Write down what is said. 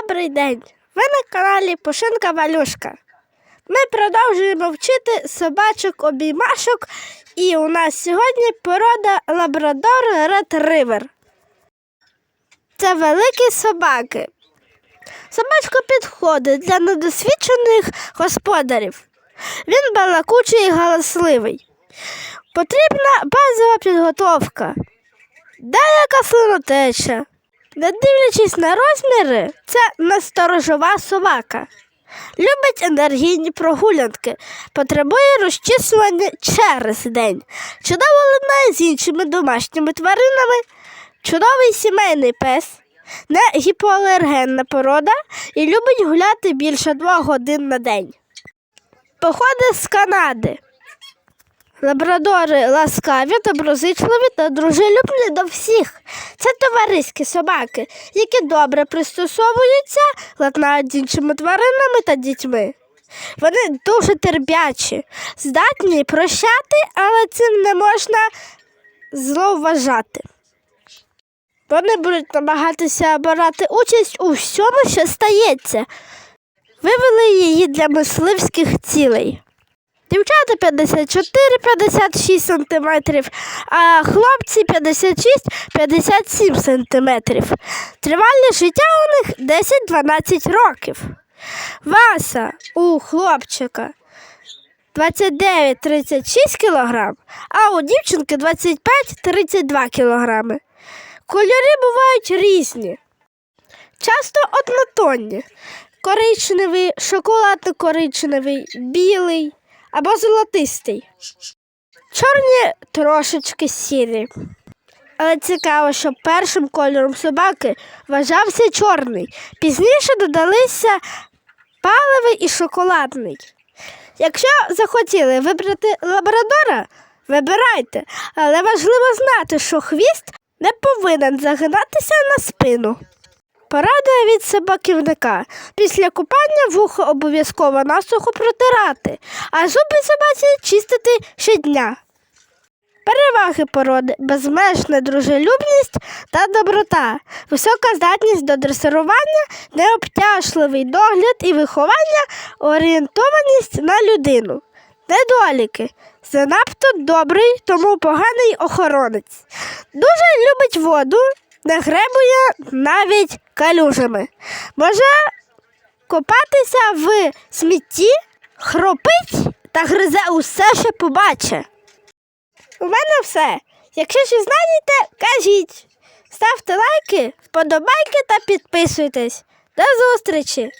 Добрий день! Ви на каналі Пушинка Валюшка. Ми продовжуємо вчити собачок обіймашок, і у нас сьогодні порода Лабрадор Ретривер. Це великі собаки. Собачка підходить для недосвідчених господарів. Він балакучий і галасливий. Потрібна базова підготовка. Деяка слинотеча. Не дивлячись на розміри, це насторожова собака. Любить енергійні прогулянки, потребує розчісування через день. Чудово ладнає з іншими домашніми тваринами, чудовий сімейний пес, не гіпоалергенна порода і любить гуляти більше двох годин на день. Походи з Канади. Лабрадори ласкаві, доброзичливі та дружелюбні до всіх. Це товариські собаки, які добре пристосовуються, ладнають з іншими тваринами та дітьми. Вони дуже терпячі, здатні прощати, але цим не можна зловважати. Вони будуть намагатися брати участь у всьому, що стається. Вивели її для мисливських цілей. Дівчата 54-56 см, а хлопці 56-57 см. Тривалість життя у них 10-12 років. Васа у хлопчика 29-36 кг, а у дівчинки 25-32 кг. Кольори бувають різні, часто однотонні. Коричневий, шоколадно-коричневий, білий або золотистий. Чорні трошечки сірі. Але цікаво, що першим кольором собаки вважався чорний. Пізніше додалися паливий і шоколадний. Якщо захотіли вибрати лабрадора, вибирайте, але важливо знати, що хвіст не повинен загинатися на спину. Порада від собаківника. Після купання вухо обов'язково насухо протирати, а зуби собаці чистити щодня. Переваги породи безмежна дружелюбність та доброта, висока здатність до дресирування, необтяжливий догляд і виховання, орієнтованість на людину. Недоліки. Занадто добрий, тому поганий охоронець. Дуже любить воду, не гребує навіть калюжами. Може копатися в смітті, хропить та гризе усе, що побачить. У мене все. Якщо щось знаєте, кажіть. Ставте лайки, вподобайки та підписуйтесь. До зустрічі!